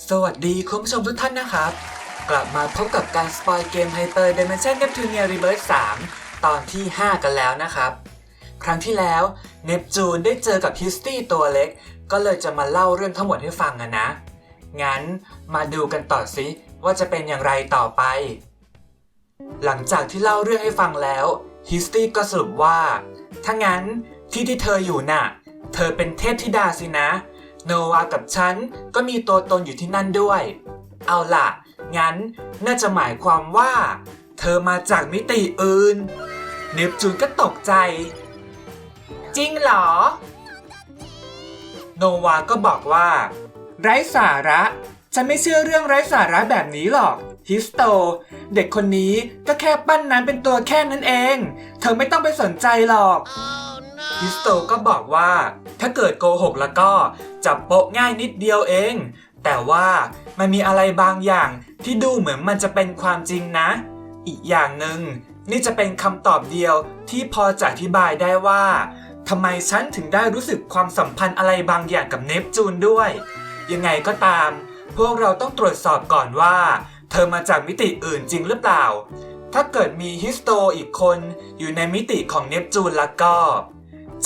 สวัสดีคุณผู้ชมทุกท่านนะครับ กลับมาพบกับการสปอยเกม Hyper Dimension Neptunia Rebirth 3 ตอนที่ 5 กันแล้วนะครับ ครั้งที่แล้วเนปจูนได้เจอกับฮิสตี้ตัวเล็ก ก็เลยจะมาเล่าเรื่องทั้งหมดให้ฟังอะนะ งั้นมาดูกันต่อสิว่าจะเป็นอย่างไรต่อไป หลังจากที่เล่าเรื่องให้ฟังแล้วฮิสตี้ก็สรุปว่า ถ้างั้นที่ที่เธออยู่น่ะ เธอเป็นเทพธิดาสินะ โนวากับฉันก็มีตัวตนอยู่ที่นั่นด้วย เอาล่ะ งั้นน่าจะหมายความว่า เธอมาจากมิติอื่น เนปจูนก็ตกใจ จริงเหรอ โนวาก็บอกว่า ไร้สาระฉันไม่เชื่อเรื่องไร้สาระแบบนี้หรอกฮิสโต เด็กคนนี้ก็แค่ปั้นน้ำเป็นตัวแค่นั้นเอง เธอไม่ต้องไปสนใจหรอก ฮิสโตก็บอกว่า ถ้าเกิดโกหกแล้วก็จับโปะง่ายนิดเดียวเอง แต่ว่ามันมีอะไรบางอย่างที่ดูเหมือนมันจะเป็นความจริงนะ อีกอย่างหนึ่งนี่จะเป็นคำตอบเดียวที่พอจะอธิบายได้ว่าทำไมฉันถึงได้รู้สึกความสัมพันธ์อะไรบางอย่างกับเนปจูนด้วย ยังไงก็ตาม พวกเราต้องตรวจสอบก่อนว่า เธอมาจากมิติอื่นจริงหรือเปล่า ถ้าเกิดมีฮิสโตอีกคนอยู่ในมิติของเนปจูนแล้วก็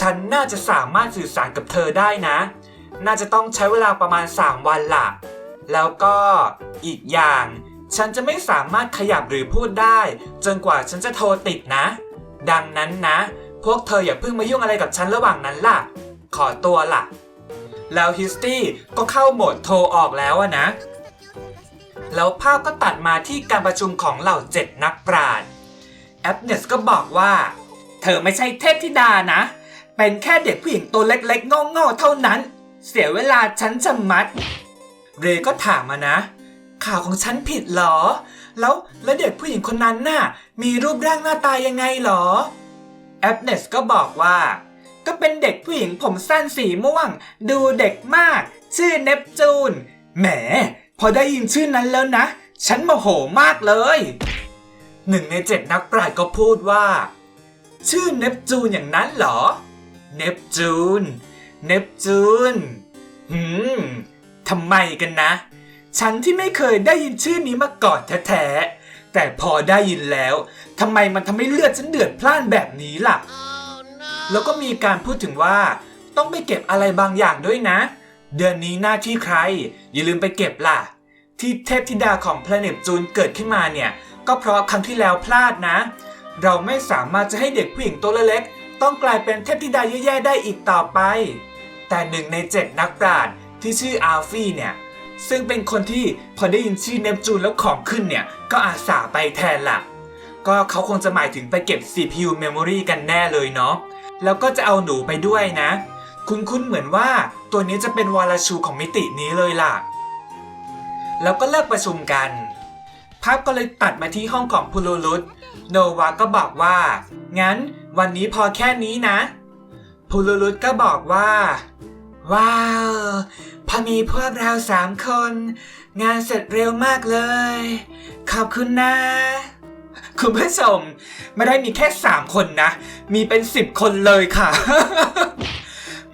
ฉันน่าจะสามารถสื่อสารกับเธอได้นะ น่าจะต้องใช้เวลาประมาณ 3 วันละแล้วก็อีกอย่าง ฉันจะไม่สามารถขยับหรือพูดได้ จนกว่าฉันจะโทรติดนะ ดังนั้นนะ พวกเธออย่าเพิ่งมายุ่งอะไรกับฉันระหว่างนั้นล่ะ ขอตัวล่ะ แล้วฮิสตี้ก็เข้าโหมดโทรออกแล้วอะนะ แล้วภาพก็ตัดมาที่การประชุมของเหล่าเจ็ดนักปราชญ์แอปเนสก็บอกว่า เธอไม่ใช่เทพธิดานะ เป็นแค่เด็กผู้หญิงตัวเล็กๆง่ๆเท่านั้น เสียเวลาฉันจะมัด เรย์ก็ถามมานะ ข่าวของฉันผิดหรอ แล้วแล้วเด็กผู้หญิงคนนั้นน่ะ มีรูปร่างหน้าตายังไงหรอ แอปเนสก็บอกว่า ก็เป็นเด็กผู้หญิงผมสั้นสีม่วง ดูเด็กมาก ชื่อเนปจูน แหม พอได้ยินชื่อนั้นแล้วนะ ฉันโมโหมากเลยหนึ่งในเจ็ดนักปราชญ์ก็พูดว่า ชื่อเนปจูนอย่างนั้นเหรอ เนปจูน เนปจูน หืม ทำไมกันนะ ฉันที่ไม่เคยได้ยินชื่อนี้มาก่อนแท้ๆ แต่พอได้ยินแล้ว ทำไมมันทำให้เลือดฉันเดือดพล่านแบบนี้ล่ะแล้วก็มีการพูดถึงว่า ต้องไปเก็บอะไรบางอย่างด้วยนะ เดือนนี้หน้าที่ใคร อย่าลืมไปเก็บล่ะ ที่เทพธิดาของแพลเน็ตจูนเกิดขึ้นมาเนี่ย ก็เพราะครั้งที่แล้วพลาดนะ เราไม่สามารถจะให้เด็กผู้หญิงตัวเล็ก ต้องกลายเป็นเทพธิดาแย่ๆได้อีกต่อไป แต่หนึ่งในเจ็ดนักปราชญ์ที่ชื่ออาลฟี่เนี่ย ซึ่งเป็นคนที่พอได้ยินชื่อเนปจูนแล้วของขึ้นเนี่ย ก็อาสาไปแทนละก็เขาคงจะหมายถึงไปเก็บ CPU memory กันแน่เลยเนาะ แล้วก็จะเอาหนูไปด้วยนะ คุ้นๆเหมือนว่าตัวนี้จะเป็นวาลาชูของมิตินี้เลยล่ะ แล้วก็เลิกประชุมกัน ภาพก็เลยตัดมาที่ห้องของพูลูลุสโนวาก็บอกว่า งั้นวันนี้พอแค่นี้นะพูลูลุสก็บอกว่า ว้าว พอมีพวกเราสามคน งานเสร็จเร็วมากเลย ขอบคุณนะคุณผู้ชมไม่ได้มีแค่ 3 คนนะ มีเป็น 10 คนเลยค่ะ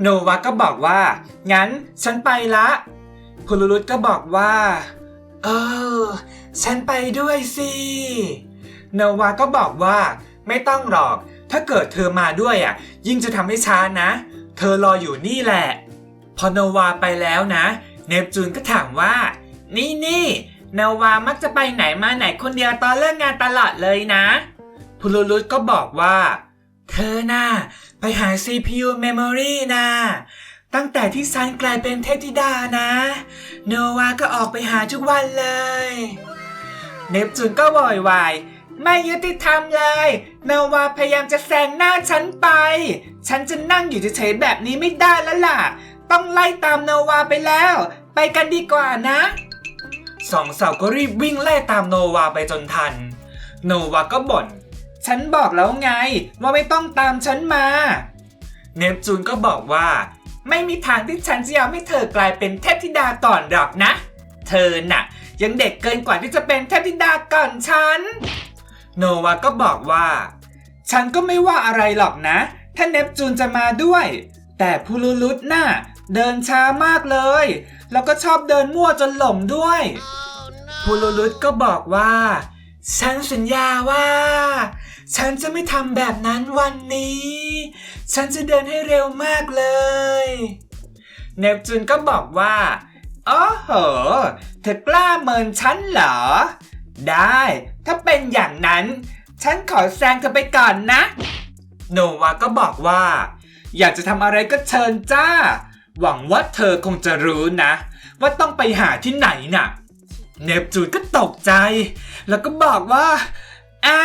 โนวาก็บอกว่า งั้นฉันไปละพูลูรุตก็บอกว่า เออ ฉันไปด้วยสิโนวาก็บอกว่า ไม่ต้องหรอก ถ้าเกิดเธอมาด้วยอะ ยิ่งจะทำให้ช้านะ เธอรออยู่นี่แหละ พอโนวาไปแล้วนะ เนปจูนก็ถามว่า นี่นี่โนวามักจะไปไหนมาไหนคนเดียวตอนเลิกงานตลอดเลยนะพูลูรุตก็บอกว่า เธอน่ะไปหา CPU memory นะ ตั้งแต่ที่ซันกลายเป็นเทพธิดานะ โนวาก็ออกไปหาทุกวันเลย เนปจูนก็โวยวายไม่ยุติธรรมเลยโนวาพยายามจะแซงหน้าฉันไป ฉันจะนั่งอยู่เฉยๆแบบนี้ไม่ได้แล้วล่ะ ต้องไล่ตามโนวาไปแล้ว ไปกันดีกว่านะ สองสาวก็รีบวิ่งไล่ตามโนวาไปจนทัน โนวาก็บ่น ฉันบอกแล้วไง ว่าไม่ต้องตามฉันมา เนปจูนก็บอกว่า ไม่มีทางที่ฉันจะยอมให้เธอกลายเป็นเทพธิดาก่อนหรอกนะ เธอน่ะ ยังเด็กเกินกว่าที่จะเป็นเทพธิดาก่อนฉัน โนวาก็บอกว่า ฉันก็ไม่ว่าอะไรหรอกนะ ถ้าเนปจูนจะมาด้วย แต่พูลูลุสน่ะเดินช้ามากเลย แล้วก็ชอบเดินมั่วจนหลงด้วยพูลูลุตก็บอกว่า ฉันสัญญาว่า ฉันจะไม่ทำแบบนั้นวันนี้ ฉันจะเดินให้เร็วมากเลย เนปจูนก็บอกว่า อ๋อเหอเธอกล้าเมินฉันเหรอ ได้ ถ้าเป็นอย่างนั้น ฉันขอแซงเธอไปก่อนนะ โนวาก็บอกว่า อยากจะทำอะไรก็เชิญจ้า หวังว่าเธอคงจะรู้นะ ว่าต้องไปหาที่ไหนน่ะ เนปจูนก็ตกใจ แล้วก็บอกว่าอะ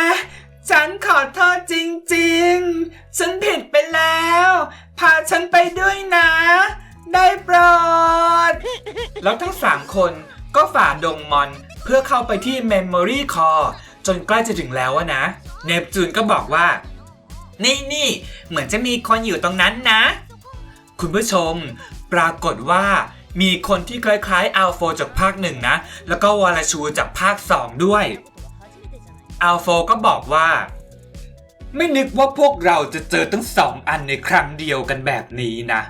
ฉันขอโทษจริงๆ ฉันผิดไปแล้ว พาฉันไปด้วยนะ ได้โปรด แล้วทั้งสามคนก็ฝ่าดงมอนเพื่อเข้าไปที่ Memory Core จนใกล้จะถึงแล้วนะ เนปจูนก็บอกว่า นี่นี่เหมือนจะมีคนอยู่ตรงนั้นนะ คุณผู้ชม ปรากฏว่ามีคนที่คล้ายๆอัลโฟจากภาคหนึ่งนะ แล้วก็วาลาชูจากภาคสองด้วยอัลโฟก็บอกว่า ไม่นึกว่าพวกเราจะเจอทั้งสองอันในครั้งเดียวกันแบบนี้นะ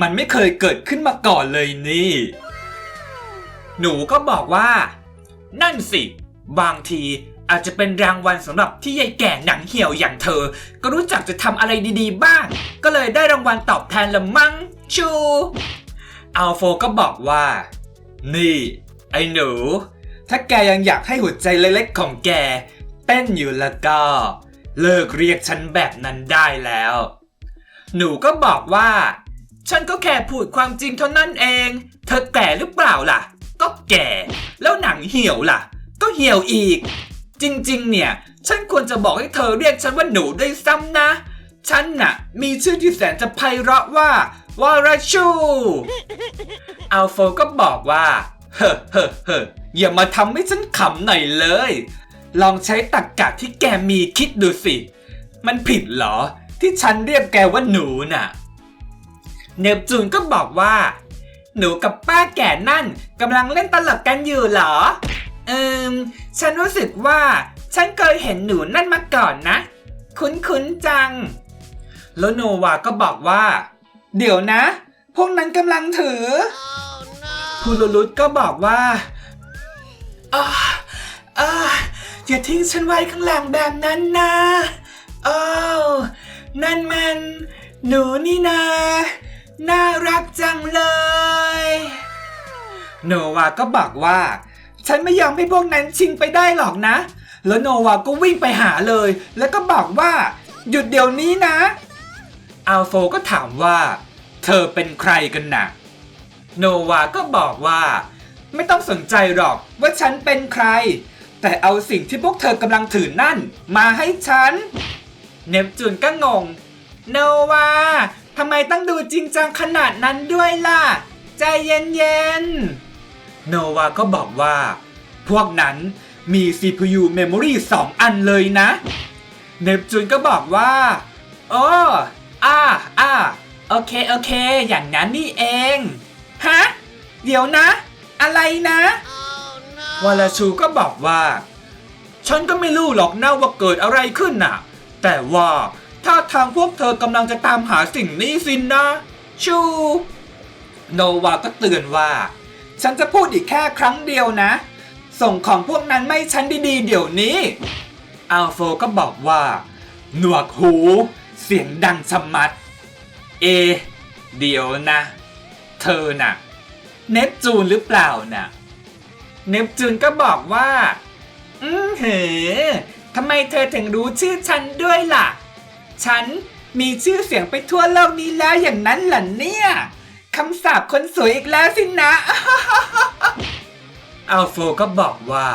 มันไม่เคยเกิดขึ้นมาก่อนเลยนี่ หนูก็บอกว่า นั่นสิ บางทีอาจจะเป็นรางวัลสำหรับที่ยายแก่หนังเหี่ยวอย่างเธอ ก็รู้จักจะทำอะไรดีๆ บ้าง ก็เลยได้รางวัลตอบแทนละมั้งชูอัลโฟก็บอกว่า นี่ ไอ้หนู ถ้าแกยังอยากให้หัวใจเล็กๆของแก เต้นอยู่แล้วก็ เลิกเรียกฉันแบบนั้นได้แล้ว หนูก็บอกว่า ฉันก็แค่พูดความจริงเท่านั้นเอง เธอแก่หรือเปล่าล่ะ ก็แก่ แล้วหนังเหี่ยวล่ะ ก็เหี่ยวอีก จริงๆ เนี่ย ฉันควรจะบอกให้เธอเรียกฉันว่าหนูด้วยซ้ำนะ ฉันน่ะ มีชื่อที่แสนจะไพเราะว่าวาราชู อัลโฟก็บอกว่า เฮ้อเฮ้อเฮ้ออย่ามาทำให้ฉันขำหน่อยเลย ลองใช้ตรรกกะที่แกมีคิดดูสิ มันผิดเหรอ ที่ฉันเรียกแกว่าหนูน่ะ เนปจูนก็บอกว่า หนูกับป้าแก่นั่นกำลังเล่นตลกกันอยู่เหรอ เอิมฉันรู้สึกว่า ฉันเคยเห็นหนูนั่นมาก่อนนะ คุ้นๆจัง แล้วโนวาก็บอกว่า เดี๋ยวนะ พวกนั้นกำลังถือพูลูลุตก็บอกว่าอาอาอย่าทิ้งฉันไว้ข้างหลังแบบนั้นนะอ้าวนั่นมัน หนูนี่นา น่ารักจังเลย โนวาก็บอกว่า ฉันไม่ยอมให้พวกนั้นชิงไปได้หรอกนะ แล้วโนวาก็วิ่งไปหาเลย แล้วก็บอกว่า หยุดเดี๋ยวนี้นะ อัลโฟก็ถามว่า เธอเป็นใครกันนะโนวาก็บอกว่า ไม่ต้องสนใจหรอกว่าฉันเป็นใคร แต่เอาสิ่งที่พวกเธอกำลังถือนั่น มาให้ฉัน เนปจูนก็งง โนวา ทำไมต้องดูจริงจังขนาดนั้นด้วยล่ะ ใจเย็นๆ โนวาก็บอกว่า พวกนั้นมี CPU Memory 2 อันเลยนะ เนปจูนก็บอกว่าโอ้อ่าอ่าโอเค โอเค อย่างนั้นนี่เอง ฮะ เดี๋ยวนะ อะไรนะวาลาชูก็บอกว่า ฉันก็ไม่รู้หรอกนะว่าเกิดอะไรขึ้นน่ะ แต่ว่า ถ้าทางพวกเธอกำลังจะตามหาสิ่งนี้สินนะ ชู โนวาก็เตือนว่า ฉันจะพูดอีกแค่ครั้งเดียวนะ ส่งของพวกนั้นไม่ฉันดีๆ เดี๋ยวนี้ อัลโฟก็บอกว่า หนวกหู เสียงดังชะมัด เอ เดี๋ยวนะ เธอน่ะ เนปจูนหรือเปล่าน่ะ เนปจูนก็บอกว่า อืมเหอทำไมเธอถึงรู้ชื่อฉันด้วยล่ะ ฉันมีชื่อเสียงไปทั่วโลกนี้แล้วอย่างนั้นเหรอเนี่ยคำสาปคนสวยอีกแล้วสินะ อัลโฟก็บอกว่า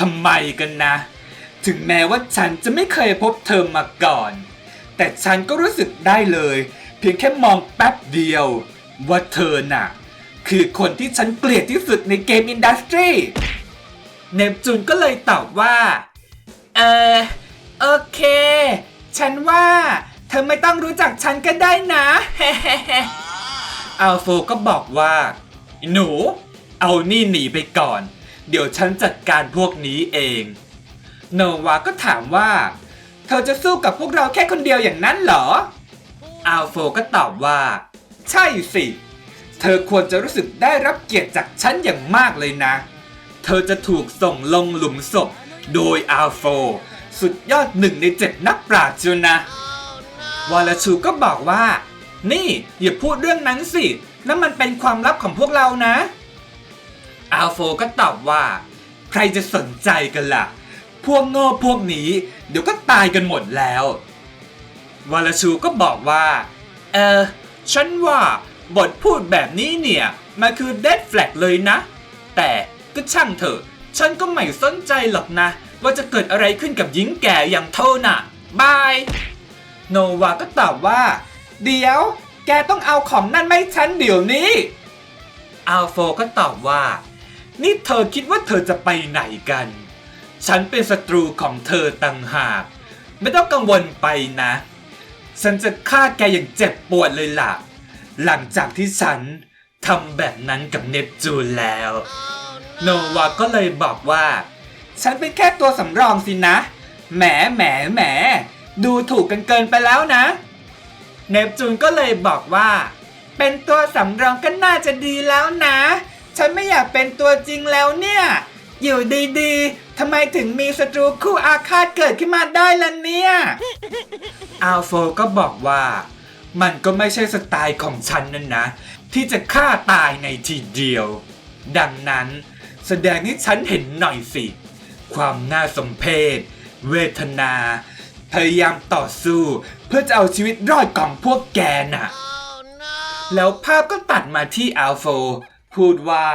ทำไมกันนะ ถึงแม้ว่าฉันจะไม่เคยพบเธอมาก่อน แต่ฉันก็รู้สึกได้เลย เพียงแค่มองแป๊บเดียว ว่าเธอน่ะ คือคนที่ฉันเกลียดที่สุดในเกมอินดัสทรีเนปจูนก็เลยตอบว่า เออโอเค ฉันว่า เธอไม่ต้องรู้จักฉันก็ได้นะ อัลโฟก็บอกว่า หนู เอานี่หนีไปก่อน เดี๋ยวฉันจัดการพวกนี้เอง โนวาก็ถามว่า เธอจะสู้กับพวกเราแค่คนเดียวอย่างนั้นเหรอ อัลโฟก็ตอบว่า ใช่สิ เธอควรจะรู้สึกได้รับเกียรติจากฉันอย่างมากเลยนะ เธอจะถูกส่งลงหลุมศพโดยอัลโฟ สุดยอดหนึ่งในเจ็ดนักปราชญ์เชียวนะวอลชูก็บอกว่า นี่อย่าพูดเรื่องนั้นสินั่นมันเป็นความลับของพวกเรานะ อัลโฟก็ตอบว่า ใครจะสนใจกันล่ะ พวกโง่พวกนี้ เดี๋ยวก็ตายกันหมดแล้ววอลชูก็บอกว่า เออ ฉันว่าบทพูดแบบนี้เนี่ย มันคือ dead flag เลยนะ แต่ก็ช่างเถอะ ฉันก็ไม่สนใจหรอกนะ ว่าจะเกิดอะไรขึ้นกับหญิงแก่อย่างเธอน่ะบาย โนวาก็ตอบว่า เดี๋ยว แกต้องเอาของนั่นไม่ฉันเดี๋ยวนี้อัลโฟก็ตอบว่า นี่เธอคิดว่าเธอจะไปไหนกัน ฉันเป็นศัตรูของเธอต่างหาก ไม่ต้องกังวลไปนะ ฉันจะฆ่าแกอย่างเจ็บปวดเลยล่ะ หลังจากที่ฉันทำแบบนั้นกับเนปจูนแล้ว โนวาก็เลยบอกว่า ฉันเป็นแค่ตัวสำรองสินะ แหมแหมแหม ดูถูกกันเกินไปแล้วนะ เนปจูนก็เลยบอกว่า เป็นตัวสำรองก็น่าจะดีแล้วนะ ฉันไม่อยากเป็นตัวจริงแล้วเนี่ย อยู่ดีๆทำไมถึงมีศัตรูคู่อาฆาตเกิดขึ้นมาได้ล่ะเนี่ย อัลโฟก็บอกว่า มันก็ไม่ใช่สไตล์ของฉันนั่นนะ ที่จะฆ่าตายในทีเดียว ดังนั้น แสดงให้ฉันเห็นหน่อยสิ ความน่าสมเพชเวทนา พยายามต่อสู้ เพื่อจะเอาชีวิตรอดของพวกแกน่ะแล้วภาพก็ตัดมาที่อัลโฟพูดว่า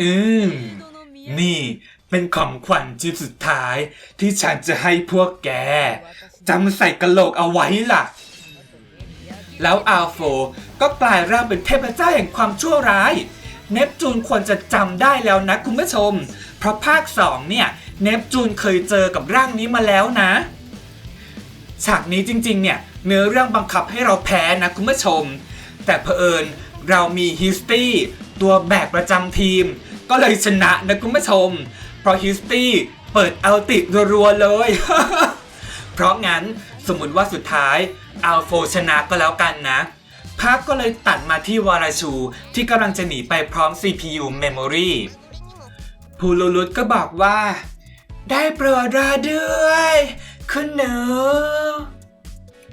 อืม นี่เป็นของขวัญชิ้นสุดท้ายที่ฉันจะให้พวกแกจำใส่กระโหลกเอาไว้ล่ะ แล้วอัลโฟก็กลายร่างเป็นเทพเจ้าแห่งความชั่วร้าย เนปจูนควรจะจำได้แล้วนะคุณผู้ชม เพราะภาค 2 เนี่ย เนปจูนเคยเจอกับร่างนี้มาแล้วนะ ฉากนี้จริงๆ เนี่ย เนื้อเรื่องบังคับให้เราแพ้นะคุณผู้ชม แต่เผอิญเรามีฮิสตี้ตัวแบกประจำทีม ก็เลยชนะนะคุณผู้ชม เพราะฮิสตี้เปิดเอัลติรัวๆเลย เพราะงั้นสมมติว่าสุดท้ายอัลโฟชนะก็แล้วกันนะ ภาพก็เลยตัดมาที่วาราชูที่กำลังจะหนีไปพร้อม CPU Memory พูลูลุตก็บอกว่า ได้โปรดรอด้วย คุณหนู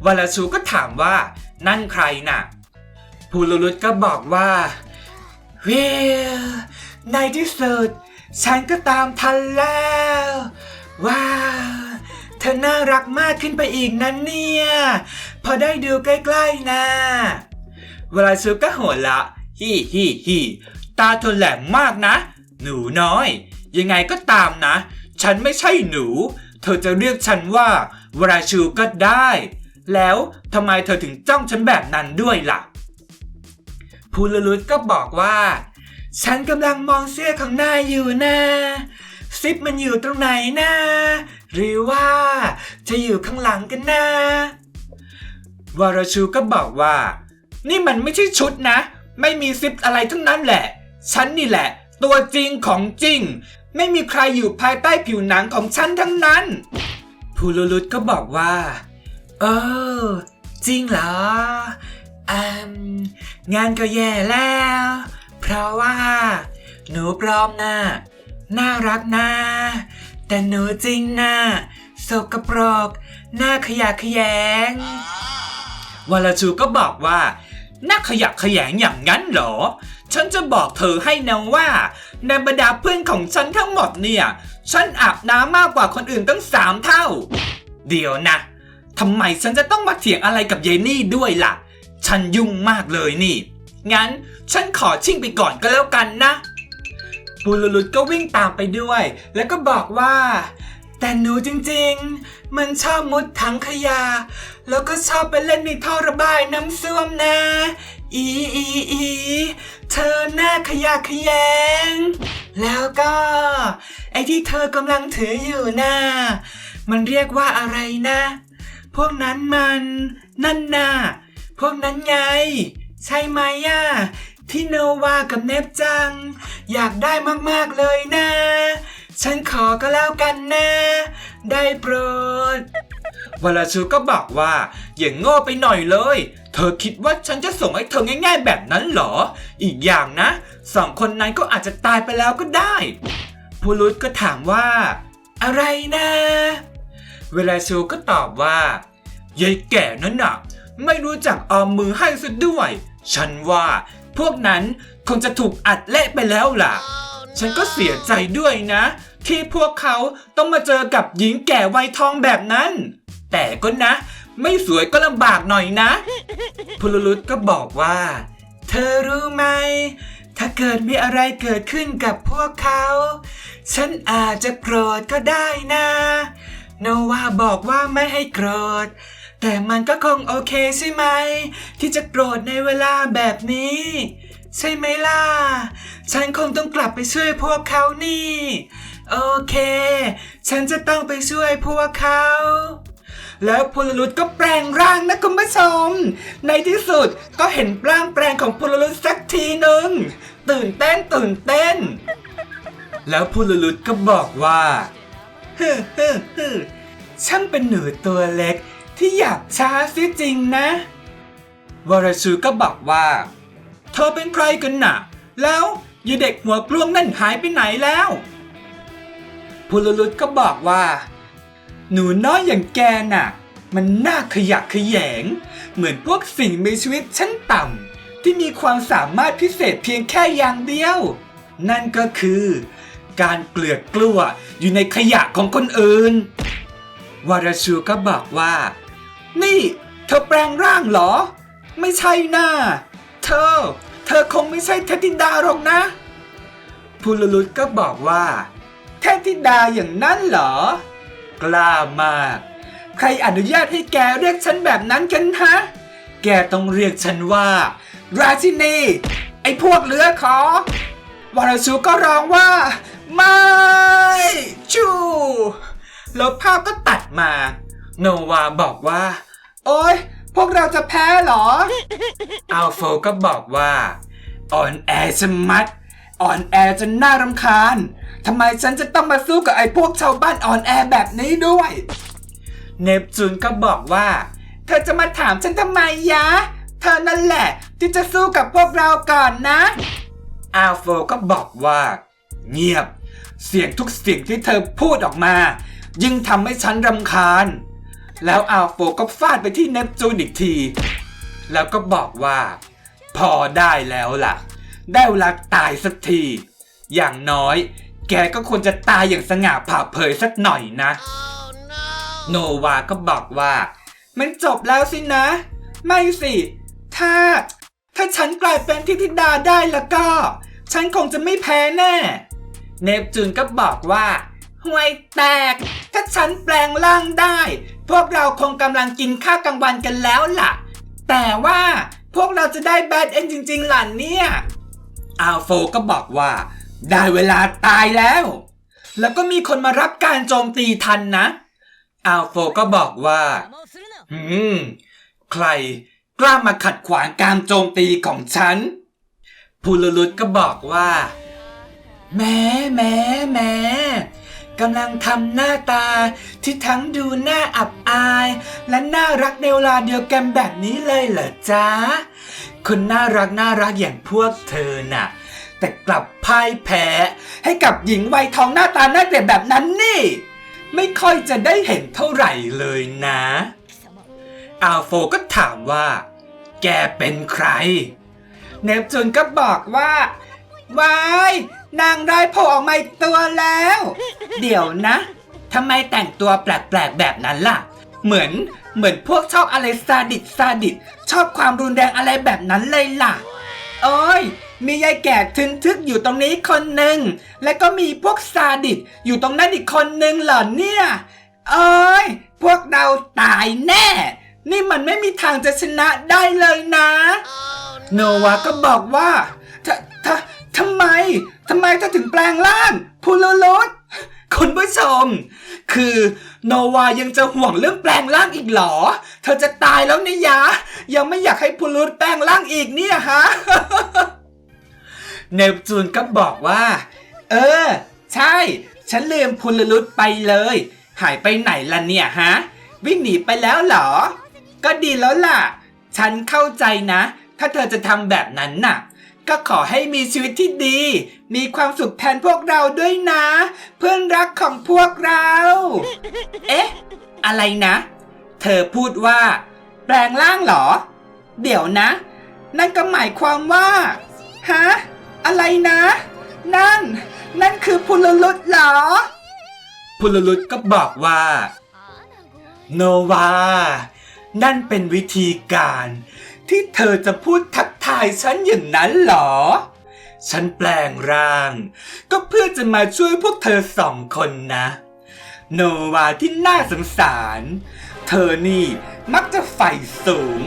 วาราชูก็ถามว่า นั่นใครน่ะพูลูลุตก็บอกว่าเวลในที่สุด ฉันก็ตามทันแล้ว ว้าวเธอน่ารักมากขึ้นไปอีกนะเนี่ย พอได้ดูใกล้ๆนะวลาชูก็หัวละฮิฮิฮิตาเธอแหลมมากนะ หนูน้อย ยังไงก็ตามนะ ฉันไม่ใช่หนู เธอจะเรียกฉันว่าวลาชูก็ได้ แล้วทำไมเธอถึงจ้องฉันแบบนั้นด้วยล่ะพูลลุตก็บอกว่า ฉันกำลังมองเสื้อของนายอยู่นะซิปมันอยู่ตรงไหนนะหรือว่าจะอยู่ข้างหลังกันนะวาราชูก็บอกว่า นี่มันไม่ใช่ชุดนะ ไม่มีซิปอะไรทั้งนั้นแหละ ฉันนี่แหละ ตัวจริงของจริง ไม่มีใครอยู่ภายใต้ผิวหนังของฉันทั้งนั้น พูลุลุตก็บอกว่า เออ จริงเหรออืมงานก็แย่แล้ว เพราะว่า หนูปลอมนะน่ารักนะ แต่หนูจริงนะสกปรก หน้าขยะแขยงวาลาชูก็บอกว่า น่าขยะขยงอย่างนั้นเหรอ ฉันจะบอกเธอให้นะว่า ในบรรดาเพื่อนของฉันทั้งหมดเนี่ย ฉันอาบน้ำมากกว่าคนอื่นตั้งสามเท่า เดี๋ยวนะทำไมฉันจะต้องมาเถียงอะไรกับเยนี่ด้วยล่ะ ฉันยุ่งมากเลยนี่ งั้นฉันขอชิ่งไปก่อนก็แล้วกันนะปูลุลุตก็วิ่งตามไปด้วย แล้วก็บอกว่า แต่หนูจริงๆ มันชอบมุดถังขยะ แล้วก็ชอบไปเล่นในท่อระบายน้ำส้วมนะ อีอีอีเธอหน้าขยะขยง แล้วก็ ไอ้ที่เธอกำลังถืออยู่นะมันเรียกว่าอะไรนะ พวกนั้นมันนั่นน่ะพวกนั้นไง ใช่ไหมอะที่โนวากับเนปจัง อยากได้มากๆเลยนะ ฉันขอก็แล้วกันนะ ได้โปรด วลาชูก็บอกว่าอย่างโง่ไปหน่อยเลย เธอคิดว่าฉันจะส่งให้เธอง่าย ๆ แบบนั้นเหรอ อีกอย่างนะสองคนนั้นก็อาจจะตายไปแล้วก็ได้พูรุตก็ถามว่า อะไรนะ เวลาชูก็ตอบว่ายายแก่นั่นน่ะ ไม่รู้จักออมมือให้ซะด้วย ฉันว่า พวกนั้นคงจะถูกอัดเละไปแล้วล่ะ ฉันก็เสียใจด้วยนะ ที่พวกเขาต้องมาเจอกับหญิงแก่วัยทองแบบนั้น แต่ก็นะ ไม่สวยก็ลำบากหน่อยนะพลรุตก็บอกว่า เธอรู้ไหม ถ้าเกิดมีอะไรเกิดขึ้นกับพวกเขา ฉันอาจจะโกรธก็ได้นะโนวาบอกว่าไม่ให้โกรธ แต่มันก็คงโอเคใช่ไหม ที่จะโกรธในเวลาแบบนี้ ใช่ไหมล่ะ ฉันคงต้องกลับไปช่วยพวกเขานี่ โอเค ฉันจะต้องไปช่วยพวกเขา แล้วพลรุตก็แปลงร่างนะคุณผู้ชม ในที่สุดก็เห็นร่างแปลงของพลรุตสักทีหนึ่งตื่นเต้นตื่นเต้น แล้วพลรุตก็บอกว่าฮึฮึฮึช่างเป็นหนูตัวเล็กที่อยากช้าซิจริงนะ วรชูก็บอกว่า เธอเป็นใครกันน่ะ แล้วยายเด็กหัวกลวงนั่นหายไปไหนแล้วพลรุตก็บอกว่า หนูน้อยอย่างแกน่ะ มันน่าขยะแขยง เหมือนพวกสิ่งมีชีวิตชั้นต่ำที่มีความสามารถพิเศษเพียงแค่อย่างเดียว นั่นก็คือ การเกลือกกลัวอยู่ในขยะของคนอื่น วารชูก็บอกว่า นี่เธอแปลงร่างเหรอ ไม่ใช่น่าเธอ เธอคงไม่ใช่เทพธิดาหรอกนะพูลลุตก็บอกว่า เทพธิดาอย่างนั้นเหรอ กล้ามาก ใครอนุญาตให้แกเรียกฉันแบบนั้นกันฮะ แกต้องเรียกฉันว่า ราชินี ไอ้พวกเหลือขอ วารชูก็ร้องว่า ไม่ชูแล้วภาพก็ตัดมา โนวาบอกว่า โอ๊ย พวกเราจะแพ้เหรอ อัลโฟก็บอกว่า อ่อนแอชะมัด อ่อนแอจนน่ารำคาญทำไมฉันจะต้องมาสู้กับไอ้พวกชาวบ้านอ่อนแอแบบนี้ด้วย เนปจูนก็บอกว่า เธอจะมาถามฉันทำไมยะ เธอนั่นแหละ ที่จะสู้กับพวกเราก่อนนะอัลโฟก็บอกว่า เงียบ เสียงทุกเสียงที่เธอพูดออกมา ยิ่งทำให้ฉันรำคาญ แล้วอัลโฟก็ฟาดไปที่เนปจูนอีกที แล้วก็บอกว่า พอได้แล้วล่ะ ได้เวลาตายสักที อย่างน้อย แกก็ควรจะตายอย่างสง่าผ่าเผยสักหน่อยนะโนวาก็บอกว่า มันจบแล้วสินะ ไม่สิ ถ้า ถ้าฉันกลายเป็นทิธิดาได้แล้วก็ ฉันคงจะไม่แพ้แน่ เนปจูนก็บอกว่าห่วยแตก ถ้าฉันแปลงร่างได้ พวกเราคงกำลังกินข้าวกลางวันกันแล้วล่ะ แต่ว่าพวกเราจะได้แบดเอนจริงๆล่ะเนี่ย อัลโฟก็บอกว่า ได้เวลาตายแล้ว แล้วก็มีคนมารับการโจมตีทันนะอัลโฟก็บอกว่าอืมใครกล้ามาขัดขวางการโจมตีของฉันพูลลุตก็บอกว่าแหม้แหม้แหม้กำลังทำหน้าตาที่ทั้งดูน่าอับอาย และน่ารักในเวลาเดียวกันแบบนี้เลยเหรอจ๊ะ คนน่ารักน่ารักอย่างพวกเธอน่ะ แต่กลับพ่ายแพ้ ให้กับหญิงวัยทองหน้าตาน่าเกลียดแบบนั้นนี่ ไม่ค่อยจะได้เห็นเท่าไหร่เลยนะอัลโฟก็ถามว่า แกเป็นใคร เนปจูนก็บอกว่าวายนางได้โผล่ออกมาอีกตัวแล้ว เดี๋ยวนะทำไมแต่งตัวแปลกๆแบบนั้นล่ะ เหมือนเหมือนพวกชอบอะไรซาดิสซาดิสชอบความรุนแรงอะไรแบบนั้นเลยล่ะ โอ้ย มียายแก่ทึนทึกอยู่ตรงนี้คนหนึ่ง และก็มีพวกซาดิสอยู่ตรงนั้นอีกคนหนึ่งเหรอเนี่ยโอ้ย พวกเราตายแน่ นี่มันไม่มีทางจะชนะได้เลยนะ โนวาก็บอกว่าทททำไมทำไมเธอถึงแปลงร่างพูลลด คุณผู้ชม คือโนวายังจะห่วงเรื่องแปลงร่างอีกเหรอ เธอจะตายแล้วนี่ยะ ยังไม่อยากให้พูลดแปลงร่างอีกเนี่ยฮะ เนปจูนก็บอกว่า เออ ใช่ ฉันลืมพูลลุตไปเลย หายไปไหนล่ะเนี่ยฮะ วิ่งหนีไปแล้วเหรอ ก็ดีแล้วล่ะ ฉันเข้าใจนะ ถ้าเธอจะทำแบบนั้นน่ะ ก็ขอให้มีชีวิตที่ดี มีความสุขแทนพวกเราด้วยนะ เพื่อนรักของพวกเรา เอ๊ะ อะไรนะ เธอพูดว่า แปลงร่างเหรอ เดี๋ยวนะ นั่นก็หมายความว่าฮะอะไรนะ นั่น นั่นคือพุลลุดเหรอ พุลลุดก็บอกว่า โนวา นั่นเป็นวิธีการ ที่เธอจะพูดทักทายฉันอย่างนั้นหรอ ฉันแปลงร่าง ก็เพื่อจะมาช่วยพวกเธอสองคนนะ โนวาที่น่าสงสาร เธอนี่มักจะใฝ่สูง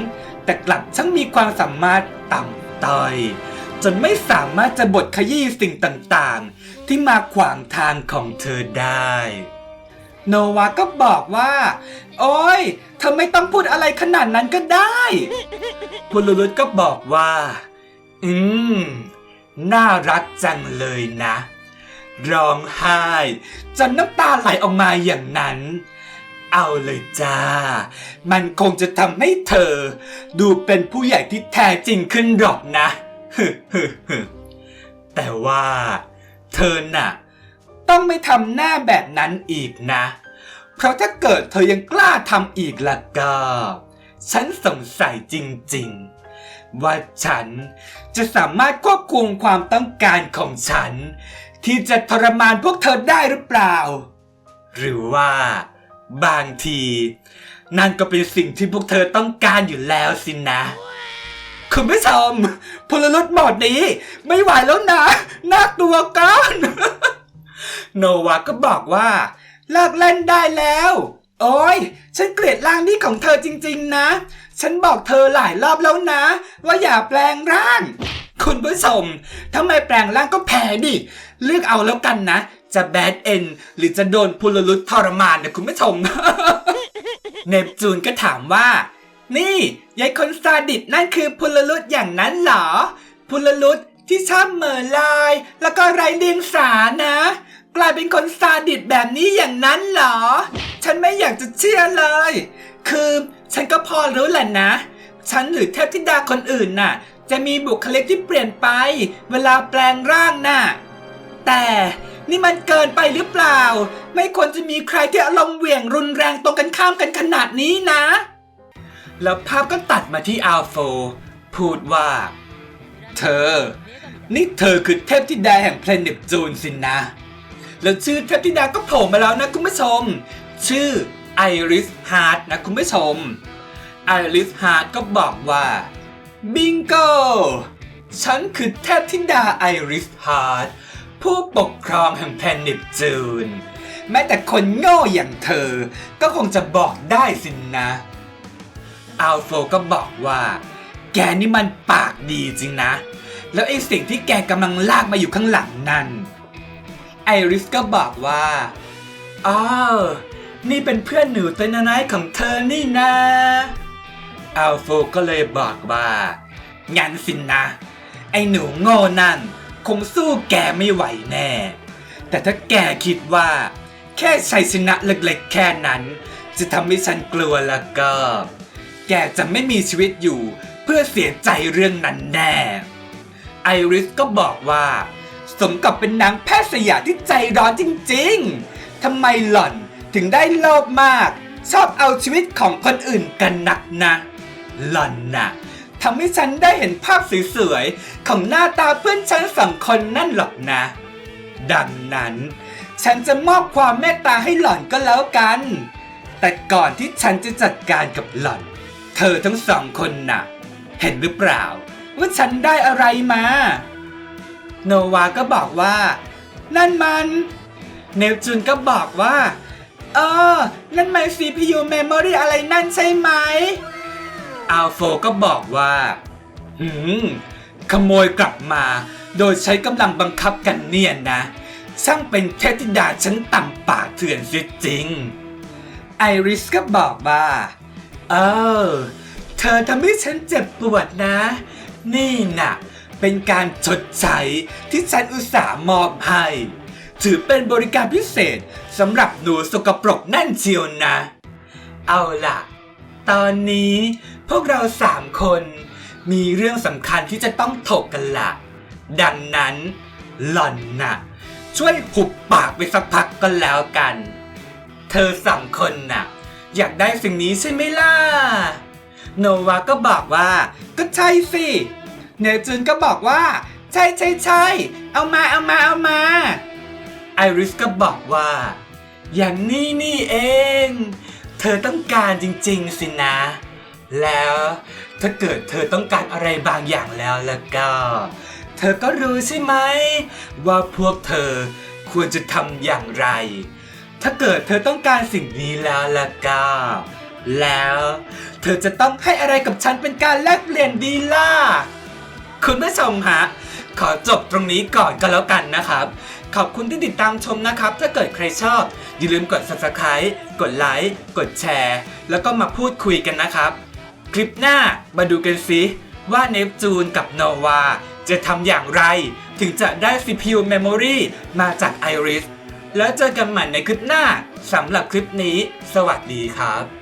แต่กลับช่างมีความสามารถต่ำต้อยจนไม่สามารถจะบดขยี้สิ่งต่างๆ ที่มาขวางทางของเธอได้ โนวาก็บอกว่า โอ้ยเธอไม่ต้องพูดอะไรขนาดนั้นก็ได้พุลลุตก็บอกว่า อืม น่ารักจังเลยนะ ร้องไห้จนน้ำตาไหลออกมาอย่างนั้น เอาเลยจ้า มันคงจะทำให้เธอ ดูเป็นผู้ใหญ่ที่แท้จริงขึ้นหรอกนะ แต่ว่า เธอน่ะ ต้องไม่ทำหน้าแบบนั้นอีกนะ เพราะถ้าเกิดเธอยังกล้าทำอีกล่ะก็ ฉันสงสัยจริงๆ ว่าฉันจะสามารถควบคุมความต้องการของฉัน ที่จะทรมานพวกเธอได้หรือเปล่า หรือว่า บางที นั่นก็เป็นสิ่งที่พวกเธอต้องการอยู่แล้วสินะคุณผู้ชมพลรุษบอดนี้ ไม่ไหวแล้วนะ น่ากลัวกัน โนวาก็บอกว่าเลิกเล่นได้แล้ว โอ้ยฉันเกลียดร่างนี้ของเธอจริงๆนะ ฉันบอกเธอหลายรอบแล้วนะ ว่าอย่าแปลงร่าง คุณผู้ชมทำไมแปลงร่างก็แพ้ดิ เลือกเอาแล้วกันนะ จะแบดเอ็นหรือจะโดนพุลลุตทรมานนะคุณผู้ชม เนปจูนก็ถามว่า นี่ยายคนซาดิสนั่นคือพุลลุตอย่างนั้นเหรอ พุลลุต ที่ชอบเหม่อลาย แล้วก็ไร้เดียงสานะ กลายเป็นคนซาดิสแบบนี้อย่างนั้นเหรอ ฉันไม่อยากจะเชื่อเลย คือฉันก็พอรู้แหละนะ ฉันหรือเทพธิดาคนอื่นน่ะ จะมีบุคลิกที่เปลี่ยนไป เวลาแปลงร่างน่ะ แต่นี่มันเกินไปหรือเปล่า ไม่ควรจะมีใครที่อารมณ์เหวี่ยงรุนแรงตรงกันข้ามกันขนาดนี้นะ แล้วภาพก็ตัดมาที่อัลโฟพูดว่า เธอ นี่เธอคือเทพธิดาแห่งแพลเนปจูนสินะ แล้วชื่อเทพธิดาก็โผล่มาแล้วนะคุณผู้ชม ชื่อไอริสฮาร์ดนะคุณผู้ชม ไอริสฮาร์ดก็บอกว่าบิงโกฉันคือเทพธิดาไอริสฮาร์ดผู้ปกครองแห่งแพลเนปจูน แม้แต่คนโง่อย่างเธอ ก็คงจะบอกได้สินนะ อัลโฟก็บอกว่า แกนี่มันปากดีจริงนะ แล้วไอ้สิ่งที่แกกำลังลากมาอยู่ข้างหลังนั่น ไอริสก็บอกว่าอ้าวนี่เป็นเพื่อนหนูตัวน้อยของเธอนี่นะอัลโฟก็เลยบอกว่า งั้นสินนะ ไอ้หนูโง่นั่น คงสู้แกไม่ไหวแน่ แต่ถ้าแกคิดว่า แค่ชัยชนะเล็กๆแค่นั้น จะทำให้ฉันกลัวแล้วก็ แกจะไม่มีชีวิตอยู่เพื่อเสียใจเรื่องนั้นแน่ ไอริสก็บอกว่า สมกับเป็นนางแพทย์สยามที่ใจร้อนจริงๆทำไมหล่อนถึงได้โลภมาก ชอบเอาชีวิตของคนอื่นกันนักนะ หล่อนน่ะทำให้ฉันได้เห็นภาพสวยๆ ของหน้าตาเพื่อนฉันสองคนนั่นหรอกนะ ดังนั้น ฉันจะมอบความเมตตาให้หล่อนก็แล้วกัน แต่ก่อนที่ฉันจะจัดการกับหล่อน เธอทั้งสองคนน่ะ เห็นหรือเปล่า ว่าฉันได้อะไรมา โนวาก็บอกว่า นั่นมัน เนปจูนก็บอกว่าเออ นั่นมัน CPU memory อะไรนั่นใช่ไหม อัลโฟก็บอกว่า หืม ขโมยกลับมา โดยใช้กำลังบังคับกันเนี่ยนะ ช่างเป็นเทพธิดาชั้นต่ำปากเถื่อนเสียจริง ไอริสก็บอกว่า เออ เธอทำให้ฉันเจ็บปวดนะ นี่น่ะ เป็นการชดใช้ที่ฉันอุตส่าห์มอบให้ ถือเป็นบริการพิเศษสำหรับหนูสกปรกนั่นเชียวนะ เอาล่ะ ตอนนี้พวกเราสามคน มีเรื่องสำคัญที่จะต้องถกกันละดังนั้น หล่อนน่ะ ช่วยหุบปากไปสักพักก็แล้วกัน เธอสองคนน่ะ อยากได้สิ่งนี้ใช่ไหมล่ะ โนวาก็บอกว่า ก็ใช่สิเนจุนก็บอกว่า ใช่ใช่ใช่เอามาเอามาเอามาไอริสก็บอกว่า อย่างนี้นี่เอง เธอต้องการจริงๆสินะ แล้วถ้าเกิดเธอต้องการอะไรบางอย่างแล้วแล้วก็ เธอก็รู้ใช่ไหม ว่าพวกเธอควรจะทำอย่างไร ถ้าเกิดเธอต้องการสิ่งนี้แล้วแล้วก็ แล้ว เธอจะต้องให้อะไรกับฉันเป็นการแลกเปลี่ยนดีล่ะ คุณผู้ชมฮะขอจบตรงนี้ก่อนก็แล้วกันนะครับ ขอบคุณที่ติดตามชมนะครับ ถ้าเกิดใครชอบ อย่าลืมกด subscribe กดไลค์กดแชร์ แล้วก็มาพูดคุยกันนะครับ คลิปหน้ามาดูกันสิว่าเนปจูนกับโนวาจะทำอย่างไร ถึงจะได้ CPU Memory มาจาก Iris แล้วเจอกันใหม่ในคลิปหน้าสำหรับคลิปนี้ สวัสดีครับ